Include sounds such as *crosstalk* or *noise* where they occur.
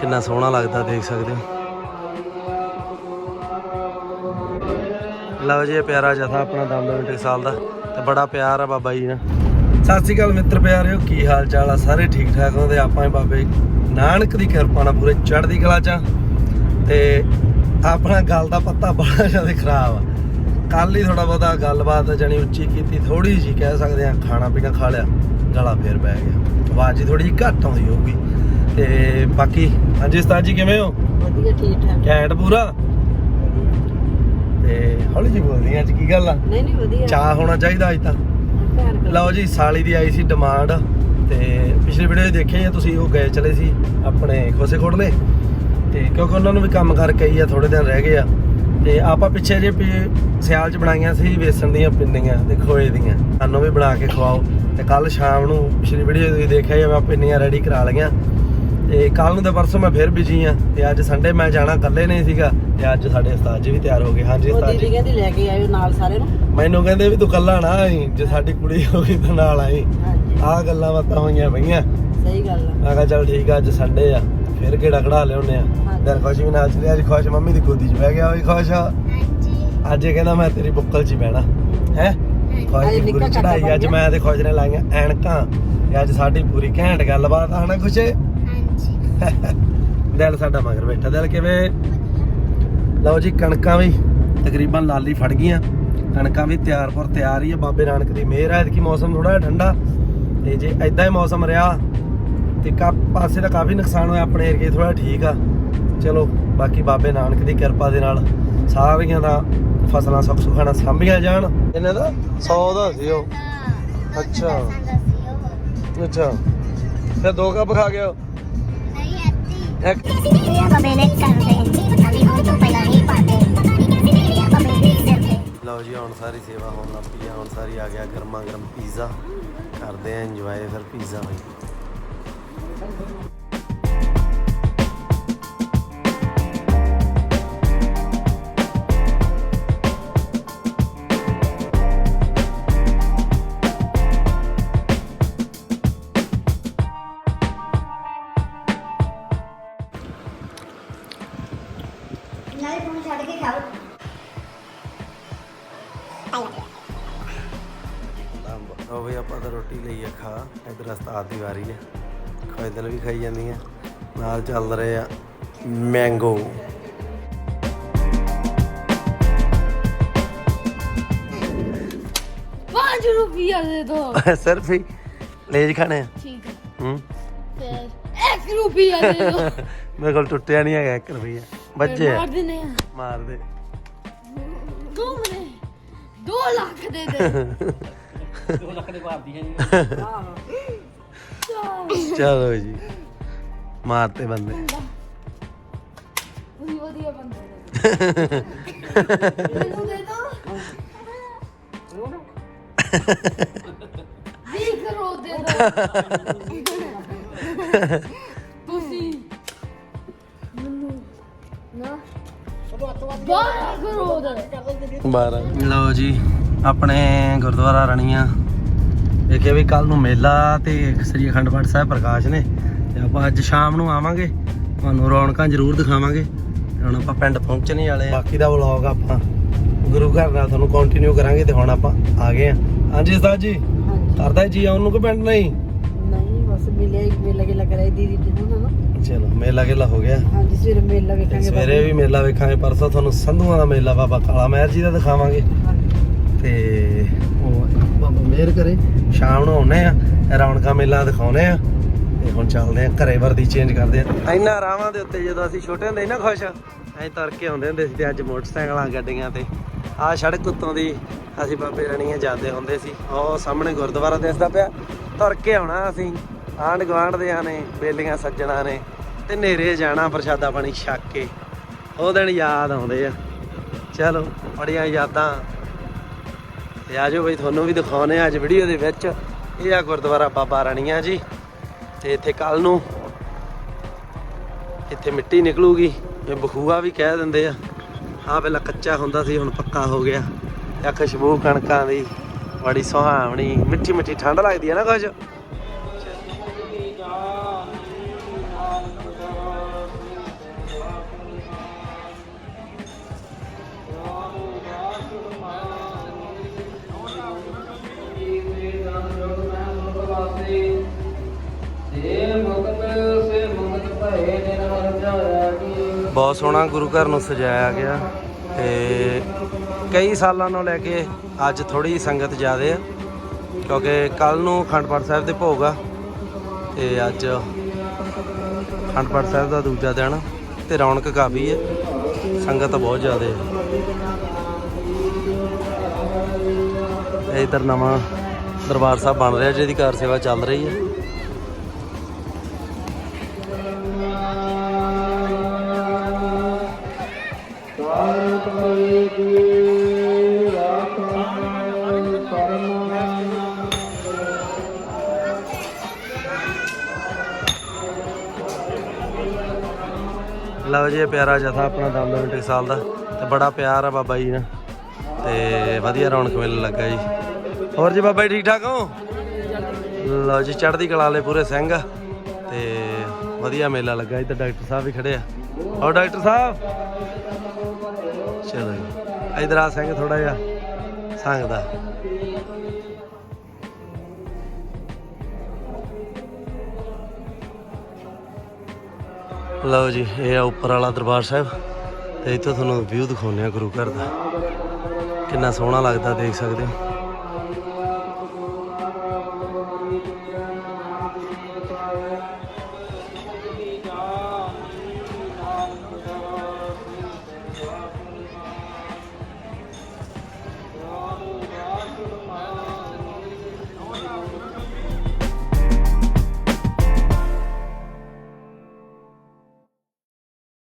ਕਿੰਨਾ ਸੋਹਣਾ ਲੱਗਦਾ ਦੇਖ ਸਕਦੇ ਹੋ। ਲਓ ਜੀ ਪਿਆਰਾ ਜਥਾ ਆਪਣਾ ਦਮਦਮੀ ਟਕਸਾਲ ਦਾ ਤੇ ਬੜਾ ਪਿਆਰ ਆ ਬਾਬਾ ਜੀ ਨਾਲ ਸਤਿ ਸ਼੍ਰੀ ਅਕਾਲ ਮਿੱਤਰ ਪਿਆਰਿਓ, ਕੀ ਹਾਲ ਚਾਲ ਆ? ਸਾਰੇ ਠੀਕ ਠਾਕ ਹੋ ਤੇ ਆਪਾਂ ਵੀ ਬਾਬੇ ਨਾਨਕ ਦੀ ਕਿਰਪਾ ਨਾਲ ਪੂਰੇ ਚੜ੍ਹਦੀ ਕਲਾ ਚ ਤੇ ਆਪਣਾ ਗੱਲ ਦਾ ਪੱਤਾ ਬੜਾ ਜ਼ਿਆਦਾ ਖਰਾਬ ਆ। ਕੱਲ ਹੀ ਥੋੜਾ ਬਹੁਤਾ ਗੱਲਬਾਤ ਜਾਨੀ ਉੱਚੀ ਕੀਤੀ ਥੋੜੀ ਜੀ ਕਹਿ ਸਕਦੇ ਆ, ਖਾਣਾ ਪੀਣਾ ਖਾ ਲਿਆ, ਗਲਾ ਫੇਰ ਬਹਿ ਗਿਆ। ਆਵਾਜ਼ ਥੋੜੀ ਜਿਹੀ ਘੱਟ ਆਉਂਦੀ ਹੋਊਗੀ। ਤੇ ਬਾਕੀ ਹਾਂਜੀ ਉਸਤਾਦ ਜੀ ਕਿਵੇਂ ਹੋ? ਵਧੀਆ ਠੀਕ ਠਾਕ। ਘੈਂਟ ਪੂਰਾ? ਤੇ ਹੌਲੀ ਜੀ ਬੋਲਦੀ ਅੱਜ ਕੀ ਗੱਲ ਆ? ਨਹੀਂ ਨਹੀਂ ਵਧੀਆ। ਚਾਹ ਹੋਣਾ ਚਾਹੀਦਾ ਅੱਜ ਤਾਂ। ਲਓ ਜੀ ਸਾਲੀ ਦੀ ਆਈ ਸੀ ਡਿਮਾਂਡ ਤੇ ਪਿਛਲੀ ਵੀਡੀਓ ਦੇਖਿਆ ਜਾਂ ਤੁਸੀਂ ਉਹ ਗਏ ਚਲੇ ਸੀ ਆਪਣੇ ਖੋਸੇ ਖੋੜਲੇ ਤੇ ਕਿਉਂਕਿ ਉਹਨਾਂ ਨੂੰ ਵੀ ਕੰਮ ਕਰਕੇ ਆਈ ਆ ਥੋੜੇ ਦਿਨ ਰਹਿ ਗਏ ਆ। ਤੇ ਆਪਾਂ ਪਿੱਛੇ ਜੇ ਸਿਆਲ 'ਚ ਬਣਾਈਆਂ ਸੀ ਵੇਸਣ ਦੀਆਂ ਪਿੰਨੀਆਂ ਤੇ ਖੋਏ ਦੀਆਂ। ਸਾਨੂੰ ਵੀ ਬਣਾ ਕੇ ਖਵਾਓ। ਤੇ ਕੱਲ ਸ਼ਾਮ ਨੂੰ ਪਿਛਲੀ ਵੀਡੀਓ ਤੁਸੀਂ ਦੇਖਿਆ ਆ, ਮੈਂ ਪਿੰਨੀਆਂ ਰੈਡੀ ਕਰਾ ਲਈਆਂ। ਤੇ ਕੱਲ ਨੂੰ ਤੇ ਪਰਸੋਂ ਮੈਂ ਫਿਰ ਬਿਜ਼ੀ ਆ ਤੇ ਅੱਜ ਸੰਡੇ ਮੈਂ ਜਾਣਾ ਇਕੱਲੇ ਨਹੀਂ ਸੀਗਾ ਤੇ ਅੱਜ ਸਾਡੇ ਉਸਤਾਦ ਜੀ ਵੀ ਤਿਆਰ ਹੋ ਗਏ। ਹਾਂਜੀ ਉਹ ਉਸਤਾਦ ਦੀਦੀ ਜੀ। ਕਹਿੰਦੀ ਲੈ ਕੇ ਆਇਓ ਨਾਲ ਸਾਰੇ ਨੂੰ। ਮੈਨੂੰ ਕਹਿੰਦੇ ਵੀ ਤੂੰ ਕੱਲਾ ਨਾ ਆਈ ਜੇ ਸਾਡੀ ਕੁੜੀ ਹੋ ਗਈ ਤਾਂ ਨਾਲ ਆਈ। ਹਾਂਜੀ। ਆਹ ਗੱਲਾਂ ਬਾਤਾਂ ਹੋਈਆਂ ਪਈਆਂ। ਸਹੀ ਗੱਲ ਆ। ਮੈਂ ਕਿਹਾ ਚੱਲ ਠੀਕ ਆ ਅੱਜ ਸੰਡੇ ਆ। ਫਿਰ ਕਿਹੜਾ ਕਢਾ ਲਿਆਉਨੇ ਆ। ਦਿਲ ਖੁਸ਼ੀ ਵੀ ਨਾਲ ਚਲੇ ਅੱਜ ਖੁਸ਼ ਮੰਮੀ ਦੀ ਗੋਦੀ 'ਚ ਬਹਿ ਗਿਆ ਵੀ ਖੁਸ਼। ਆ ਅੱਜ ਇਹ ਕਹਿੰਦਾ ਮੈਂ ਤੇਰੀ ਬੁੱਕਲ 'ਚ ਹੀ ਬਹਿਣਾ। ਹੈ? ਖੁਸ਼ ਅੱਜ ਦੀ ਨਿੱਕਾ ਪੂਰੀ ਚੜਾਈ ਅੱਜ। ਮੈਂ ਤੇ ਖੁਸ਼ ਨੇ ਲਾਈਆਂ ਐਨਕਾਂ। ਤੇ ਅੱਜ ਸਾਡੀ ਪੂਰੀ ਘੈਂਟ ਗੱਲਬਾਤ ਆ ਨਾ ਕੁਛ ਦਿਲ ਸਾਡਾ ਮਗਰ ਬੈਠਾ। ਦਿਲ ਕਿਵੇਂ? ਲਓ ਜੀ ਕਣਕਾਂ ਵੀ ਤਕਰੀਬਨ ਲਾਲੀ ਫੜ ਗਈਆਂ। ਕਣਕਾਂ ਵੀ ਤਿਆਰ ਪਰ ਤਿਆਰ ਹੀ ਆ। ਬਾਬੇ ਨਾਨਕ ਦੀ ਮਿਹਰ ਹੈ ਕਿ ਮੌਸਮ ਥੋੜਾ ਜਿਹਾ ਠੰਡਾ। ਤੇ ਜੇ ਐਦਾਂ ਹੀ ਮੌਸਮ ਰਿਹਾ ਤੇ ਕਾ ਪਾਸੇ ਦਾ ਕਾਫੀ ਨੁਕਸਾਨ ਹੋਇਆ ਆਪਣੇ ਏਰੀਏ ਥੋੜਾ ਠੀਕ ਆ। ਚਲੋ ਬਾਕੀ ਬਾਬੇ ਨਾਨਕ ਦੀ ਕਿਰਪਾ ਦੇ ਨਾਲ ਸਾਰੀਆਂ ਦਾ ਫਸਲਾਂ ਸੁੱਖ ਸੁਖਾਣਾ ਸਾਂਭੀਆਂ ਜਾਣ। ਇਹਨਾਂ ਦਾ 100 ਦਾ ਸੀ ਉਹ। ਅੱਛਾ। ਅੱਛਾ। ਫਿਰ ਦੋ ਕੱਪ ਖਾ ਗਿਆ ਲਓ ਜੀ, ਹੁਣ ਸਾਰੀ ਸੇਵਾ ਹੋਣ ਲੱਗ ਪਈ ਆ, ਹੁਣ ਸਾਰੀ ਆ ਗਿਆ ਗਰਮਾ ਗਰਮ ਪੀਜ਼ਾ ਕਰਦੇ ਆ ਇੰਜੋਏ ਫਿਰ ਪੀਜ਼ਾ ਬਈ। ਲੰਬ ਉਹ ਵੀ ਆਪਾਂ ਤਾਂ ਰੋਟੀ ਲਈ ਆ ਖਾ ਇਧਰ ਉਸਤਾਦ ਦੀ ਵਾਰੀ ਆ ਖੋਇਦਲ ਵੀ ਖਾਈ ਜਾਂਦੀਆਂ ਨਾਲ ਚੱਲ ਰਹੇ ਆ ਮੈਂਗੋ पाँच रुपया दे दो ਸਿਰਫ ਹੀ ਲੇਜ ਖਾਣੇ ਆ ठीक है ਹੂੰ फिर एक रुपया दे दो ਮੇਰੇ ਕੋਲ ਟੁੱਟਿਆ ਨਹੀਂ ਹੈਗਾ 1 ਰੁਪਈਆ ਬੱਜੇ ਆ मार देने हैं। ਮਾਰ ਦੇ 2 ਲੱਖ ਦੇ ਦੇ। *laughs* 2 ਲੱਖ ਦੇ ਭਾਰਤੀ ਹੈ ਜੀ ਚਲੋ ਜੀ। ਮਾਰਤੇ ਬੰਦੇ। ਉਹੀ ਵਧੀਆ ਬੰਦਾ ਮੈਨੂੰ ਦੇ ਦੋ। *laughs* 20 ਕਰੋੜ ਦੇ ਦੋ। *laughs* 12 ਲਓ ਜੀ ਆਪਣੇ ਗੁਰਦੁਆਰਾ ਰਣੀਆਂ। ਦੇਖਿਆ ਵੀ ਕੱਲ ਨੂੰ ਮੇਲਾ ਤੇ ਸ੍ਰੀ ਅਖੰਡ ਪਾਠ ਸਾਹਿਬ ਪ੍ਰਕਾਸ਼ ਨੇ। ਤੇ ਆਪਾਂ ਅੱਜ ਸ਼ਾਮ ਨੂੰ ਆਵਾਂਗੇ। ਤੁਹਾਨੂੰ ਰੌਣਕਾਂ ਜ਼ਰੂਰ ਦਿਖਾਵਾਂਗੇ। ਹੁਣ ਆਪਾਂ ਪਿੰਡ ਪਹੁੰਚਣੇ ਵਾਲੇ ਆ। ਬਾਕੀ ਦਾ ਵਲੌਗ ਆਪਾਂ ਗੁਰੂ ਘਰ ਨਾਲ ਤੁਹਾਨੂੰ ਕੰਟੀਨਿਊ ਕਰਾਂਗੇ ਤੇ ਹੁਣ ਆਪਾਂ ਆ ਗਏ ਆ। ਹਾਂਜੀ ਉਸਤਾਦ ਜੀ ਕਰਦਾ ਜੀ ਆਉਣ ਨੂੰ ਕਿ ਪਿੰਡ ਨਹੀਂ? ਬਸ ਮਿਲੇ ਮੇਲਾ ਕੇ ਲੱਗ ਰਿਹਾ ਦੀਦੀ ਜੀ ਨੂੰ ਨਾ ਚਲੋ ਮੇਲਾ ਗੇਲਾ ਹੋ ਗਿਆ। ਹਾਂਜੀ ਸਵੇਰੇ ਮੇਲਾ ਵੇਖਾਂਗੇ ਸਵੇਰੇ ਵੀ ਮੇਲਾ ਵੇਖਾਂਗੇ ਪਰਸੋਂ ਤੁਹਾਨੂੰ ਸੰਧੂਆਂ ਦਾ ਮੇਲਾ ਬਾਬਾ ਕਾਲਾ ਮਹਿਰ ਜੀ ਦਾ ਦਿਖਾਵਾਂਗੇ। ਤੇ ਉਹ ਬਾਬਾ ਮਿਹਰ ਕਰੇ ਸ਼ਾਮ ਨੂੰ ਆਉਨੇ ਆ ਰੌਣਕਾਂ ਮੇਲਾ ਦਿਖਾਉਨੇ ਆ। ਤੇ ਹੁਣ ਚੱਲਦੇ ਆ ਘਰੇ ਵਰਦੀ ਚੇਂਜ ਕਰਦੇ ਆ। ਇੰਨਾ ਰਾਵਾਂ ਦੇ ਉੱਤੇ ਜਦੋਂ ਅਸੀਂ ਛੋਟੇ ਹੁੰਦੇ ਸੀ ਨਾ ਖੁਸ਼ ਐਂ ਤਰ ਕੇ ਆਉਂਦੇ ਹੁੰਦੇ ਸੀ ਤੇ ਅੱਜ ਮੋਟਰਸਾਈਕਲਾਂ ਗੱਡੀਆਂ ਤੇ। ਆਹ ਸੜਕ ਉੱਤੋਂ ਦੀ ਅਸੀਂ ਬਾਬੇ ਰਣੀਆਂ ਜਾਂਦੇ ਹੁੰਦੇ ਸੀ। ਉਹ ਸਾਹਮਣੇ ਗੁਰਦੁਆਰਾ ਦਿਸਦਾ ਪਿਆ। ਤੁਰ ਕੇ ਆਉਣਾ ਅਸੀਂ। ਆਂਢ ਗੁਆਂਢ ਦੇ ਨੇ, ਬੇਲੀਆਂ ਸੱਜਣਾ ਨੇ ਤੇ ਨੇਰੇ ਜਾਣਾ ਪ੍ਰਸ਼ਾਦਾ ਪਾਣੀ ਛੱਕ ਕੇ। ਉਹ ਦਿਨ ਯਾਦ ਆਉਂਦੇ ਆ। ਚਲੋ, ਬੜੀਆਂ ਯਾਦਾਂ। ਤੇ ਆਜੋ ਬਈ, ਤੁਹਾਨੂੰ ਵੀ ਦਿਖਾਉਨੇ ਆ ਅੱਜ ਵੀਡੀਓ ਦੇ ਵਿੱਚ। ਇਹ ਆ ਗੁਰਦੁਆਰਾ ਬਾਬਾ ਰਣੀਆਂ ਜੀ। ਤੇ ਇੱਥੇ ਕੱਲ ਨੂੰ ਇੱਥੇ ਮਿੱਟੀ ਨਿਕਲੂਗੀ। ਇਹ ਬਖੂਆ ਵੀ ਕਹਿ ਦਿੰਦੇ ਆ ਆ ਪਹਿਲਾਂ ਕੱਚਾ ਹੁੰਦਾ ਸੀ, ਹੁਣ ਪੱਕਾ ਹੋ ਗਿਆ। ਤੇ ਆ ਖੁਸ਼ਬੂ ਕਣਕਾਂ ਦੀ, ਬੜੀ ਸੁਹਾਵਣੀ ਮਿੱਠੀ ਮਿੱਠੀ ਠੰਡ ਲੱਗਦੀ ਹੈ ਨਾ ਕੁਝ ਬਹੁਤ ਸੋਹਣਾ ਗੁਰੂ ਘਰ ਨੂੰ ਸਜਾਇਆ ਗਿਆ ਤੇ ਕਈ ਸਾਲਾਂ ਨੂੰ ਲੈ ਕੇ ਅੱਜ ਥੋੜੀ ਸੰਗਤ ਜ਼ਿਆਦੇ ਆ, ਕਿਉਂਕਿ ਕੱਲ ਨੂੰ ਅਖੰਡ ਪਾਠ ਸਾਹਿਬ ਦੇ ਭੋਗ ਆ ਤੇ ਅੱਜ ਅਖੰਡ ਪਾਠ ਸਾਹਿਬ ਦਾ ਦੂਜਾ ਦਿਨ ਤੇ ਰੌਣਕ ਕਾਫੀ ਹੈ ਸੰਗਤ ਬਹੁਤ ਜ਼ਿਆਦੇ ਹੈ ਇਹ ਇਧਰ ਨਵਾਂ ਦਰਬਾਰ ਸਾਹਿਬ ਬਣ ਰਿਹਾ ਜਿਹਦੀ ਕਾਰ ਸੇਵਾ ਚੱਲ ਰਹੀ ਹੈ ਲਓ ਜੀ, ਇਹ ਪਿਆਰਾ ਜਥਾ ਆਪਣਾ ਦਮਦਮੀ ਸਾਲ ਦਾ ਤੇ ਬੜਾ ਪਿਆਰ ਆ ਬਾਬਾ ਜੀ ਨਾਲ। ਤੇ ਵਧੀਆ ਰੌਣਕ ਮੇਲਾ ਲੱਗਾ ਜੀ। ਹੋਰ ਜੀ ਬਾਬਾ ਜੀ, ਠੀਕ ਠਾਕ ਹੋ? ਲਓ ਜੀ, ਚੜ੍ਹਦੀ ਕਲਾ ਵਾਲੇ ਪੂਰੇ ਸਿੰਘ ਤੇ ਵਧੀਆ ਮੇਲਾ ਲੱਗਾ ਇੱਧਰ, ਡਾਕਟਰ ਸਾਹਿਬ ਵੀ ਖੜੇ ਆ। ਹੋਰ ਡਾਕਟਰ ਸਾਹਿਬ? ਚਲੋ ਜੀ, ਇਧਰ ਆ ਸਿੰਘ ਥੋੜਾ ਜਿਹਾ, ਸੰਗਦਾ। ਲਓ ਜੀ, ਇਹ ਆ ਉੱਪਰ ਵਾਲਾ ਦਰਬਾਰ ਸਾਹਿਬ। ਤੇ ਇੱਥੋਂ ਤੁਹਾਨੂੰ ਵਿਊ ਦਿਖਾਉਂਦੇ ਆ ਗੁਰੂ ਘਰ ਦਾ। ਕਿੰਨਾ ਸੋਹਣਾ ਲੱਗਦਾ, ਦੇਖ ਸਕਦੇ ਹੋ।